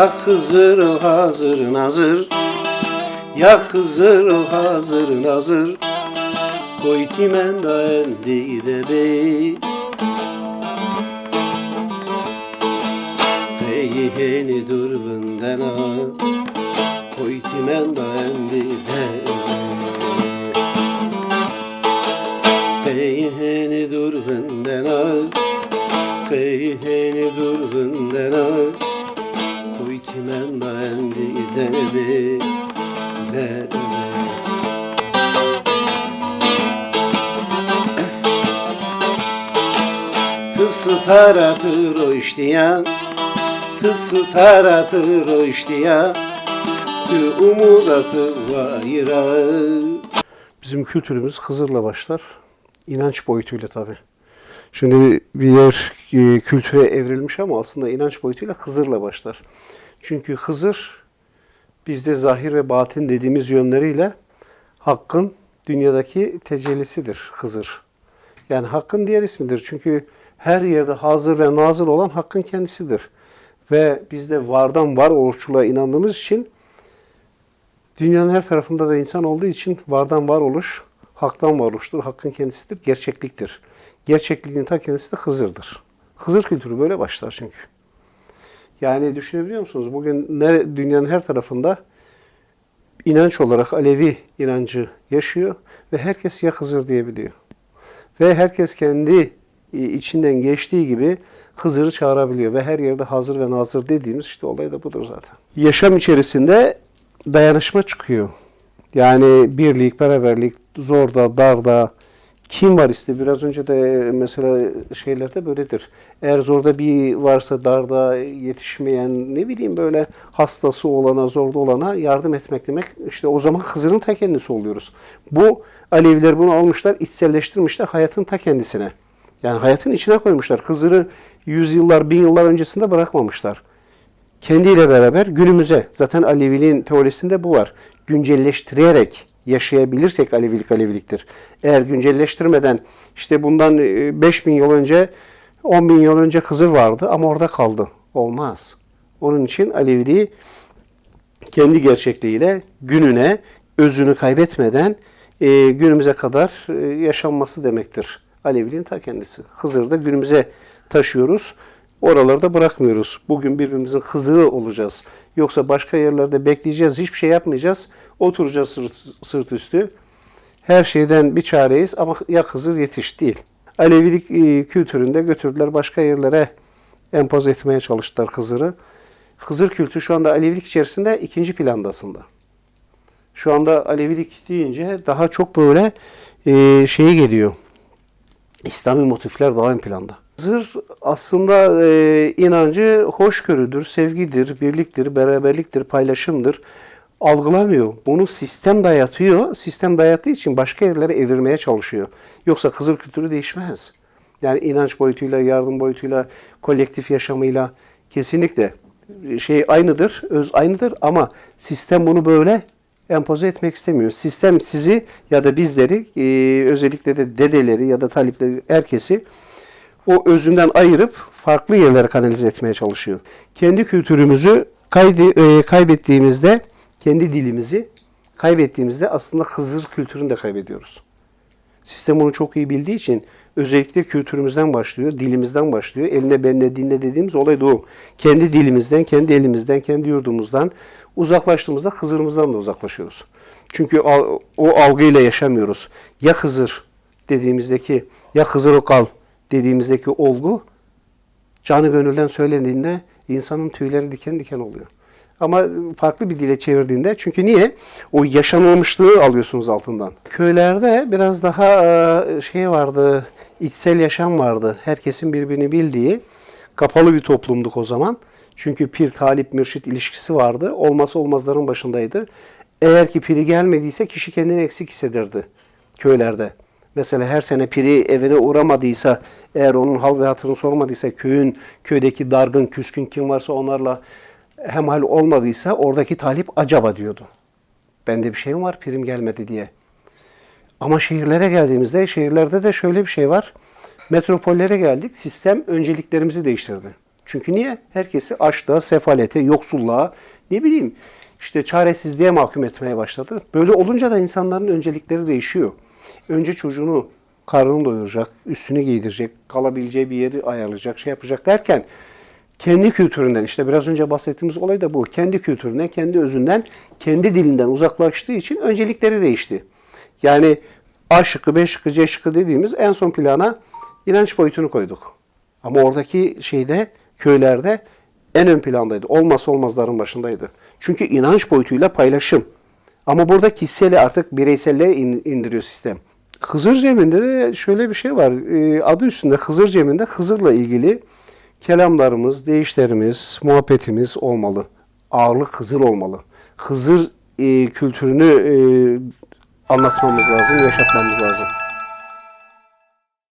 Ya Hızır hazır nazır. Ya Hızır hazır nazır. Koy timen da endi de bey. Hey heni dur vındana Koy timen da endi de Hey heni dur vındana Hey heni dur vındana Koy timen da endi de bey de bey Tısı taratır o iştiyan Tısı taratır o iştiyan Tı umudatı vayra Bizim kültürümüz Hızır'la başlar. İnanç boyutuyla tabi. Şimdi bir yer e, kültüre evrilmiş ama aslında inanç boyutuyla Hızır'la başlar. Çünkü Hızır bizde zahir ve batin dediğimiz yönleriyle Hakk'ın dünyadaki tecellisidir Hızır. Yani Hakk'ın diğer ismidir. Çünkü her yerde hazır ve nazır olan Hakk'ın kendisidir. Ve biz de vardan var oluşçuluğa inandığımız için dünyanın her tarafında da insan olduğu için vardan var oluş, haktan varoluştur. Hakkın kendisidir, gerçekliktir. Gerçekliğin ta kendisi de Hızır'dır. Hızır kültürü böyle başlar çünkü. Yani düşünebiliyor musunuz? Bugün dünyanın her tarafında inanç olarak Alevi inancı yaşıyor ve herkes ya Hızır diyebiliyor. Ve herkes kendi e, içinden geçtiği gibi Hızır'ı çağırabiliyor ve her yerde hazır ve nazır dediğimiz işte olay da budur zaten. Yaşam içerisinde dayanışma çıkıyor. Yani birlik, beraberlik, zorda, darda, kim var işte biraz önce de mesela şeylerde böyledir. Eğer zorda bir varsa darda yetişmeyen ne bileyim böyle hastası olana, zorda olana yardım etmek demek işte o zaman Hızır'ın ta kendisi oluyoruz. Bu Aleviler bunu almışlar, içselleştirmişler hayatın ta kendisine. Yani hayatın içine koymuşlar. Hızır'ı yüzyıllar, bin yıllar öncesinde bırakmamışlar. Kendiyle beraber günümüze, zaten Aleviliğin teorisinde bu var. Güncelleştirerek yaşayabilirsek Alevilik Aleviliktir. Eğer güncelleştirmeden işte bundan 5000 yıl önce, 10 bin yıl önce Hızır vardı ama orada kaldı. Olmaz. Onun için Aleviliği kendi gerçekliğiyle gününe, özünü kaybetmeden e, günümüze kadar e, yaşanması demektir. Aleviliğin ta kendisi. Hızır'da günümüze taşıyoruz. Oralarda bırakmıyoruz. Bugün birbirimizin Hızır'ı olacağız. Yoksa başka yerlerde bekleyeceğiz, hiçbir şey yapmayacağız. Oturacağız sırt, sırt üstü. Her şeyden bir çareyiz ama ya Hızır yetiş değil. Alevilik e, kültüründe götürdüler başka yerlere empoze etmeye çalıştılar Hızır'ı. Hızır kültürü şu anda Alevilik içerisinde ikinci plandasında. Şu anda Alevilik deyince daha çok böyle e, şeye geliyor. İslami motifler daha ön planda. Hızır aslında e, inancı hoşgörüdür, sevgidir, birliktir, beraberliktir, paylaşımdır. Algılamıyor. Bunu sistem dayatıyor. Sistem dayattığı için başka yerlere evirmeye çalışıyor. Yoksa Hızır kültürü değişmez. Yani inanç boyutuyla, yardım boyutuyla, kolektif yaşamıyla kesinlikle şey aynıdır, öz aynıdır ama sistem bunu böyle empoze etmek istemiyor. Sistem sizi ya da bizleri e, özellikle de dedeleri ya da talipleri herkesi o özünden ayırıp farklı yerlere kanalize etmeye çalışıyor. Kendi kültürümüzü e, kaybettiğimizde, kendi dilimizi kaybettiğimizde aslında Hızır kültürünü de kaybediyoruz. Sistem onu çok iyi bildiği için özellikle kültürümüzden başlıyor, dilimizden başlıyor. Eline bende dinle dediğimiz olay da o. Kendi dilimizden, kendi elimizden, kendi yurdumuzdan uzaklaştığımızda Hızır'ımızdan da uzaklaşıyoruz. Çünkü o algıyla yaşamıyoruz. Ya Hızır dediğimizdeki, ya Hızır o kal dediğimizdeki olgu canı gönülden söylendiğinde insanın tüyleri diken diken oluyor. Ama farklı bir dile çevirdiğinde çünkü niye? O yaşanılmışlığı alıyorsunuz altından. Köylerde biraz daha e, şey vardı, içsel yaşam vardı. Herkesin birbirini bildiği kapalı bir toplumduk o zaman. Çünkü pir talip mürşit ilişkisi vardı. Olmazsa olmazların başındaydı. Eğer ki piri gelmediyse kişi kendini eksik hissederdi köylerde. Mesela her sene piri evine uğramadıysa, eğer onun hal ve hatırını sormadıysa, köyün, köydeki dargın, küskün kim varsa onlarla hemhal olmadıysa oradaki talip acaba diyordu. Bende bir şeyim var, pirim gelmedi diye. Ama şehirlere geldiğimizde, şehirlerde de şöyle bir şey var. Metropollere geldik, sistem önceliklerimizi değiştirdi. Çünkü niye? Herkesi açlığa, sefalete, yoksulluğa, ne bileyim işte çaresizliğe mahkum etmeye başladı. Böyle olunca da insanların öncelikleri değişiyor. Önce çocuğunu karnını doyuracak, üstünü giydirecek, kalabileceği bir yeri ayarlayacak, şey yapacak derken kendi kültüründen işte biraz önce bahsettiğimiz olay da bu. Kendi kültüründen, kendi özünden, kendi dilinden uzaklaştığı için öncelikleri değişti. Yani A şıkkı, B şıkkı, C şıkkı dediğimiz en son plana inanç boyutunu koyduk. Ama oradaki şeyde köylerde en ön plandaydı. Olmazsa olmazların başındaydı. Çünkü inanç boyutuyla paylaşım. Ama burada kişisel artık bireyselliğe in- indiriyor sistem. Hızır Cem'inde de şöyle bir şey var. Ee, adı üstünde Hızır Cem'inde Hızır'la ilgili kelamlarımız, değişlerimiz, muhabbetimiz olmalı. Ağırlık Hızır olmalı. Hızır e, kültürünü e, anlatmamız lazım, yaşatmamız lazım.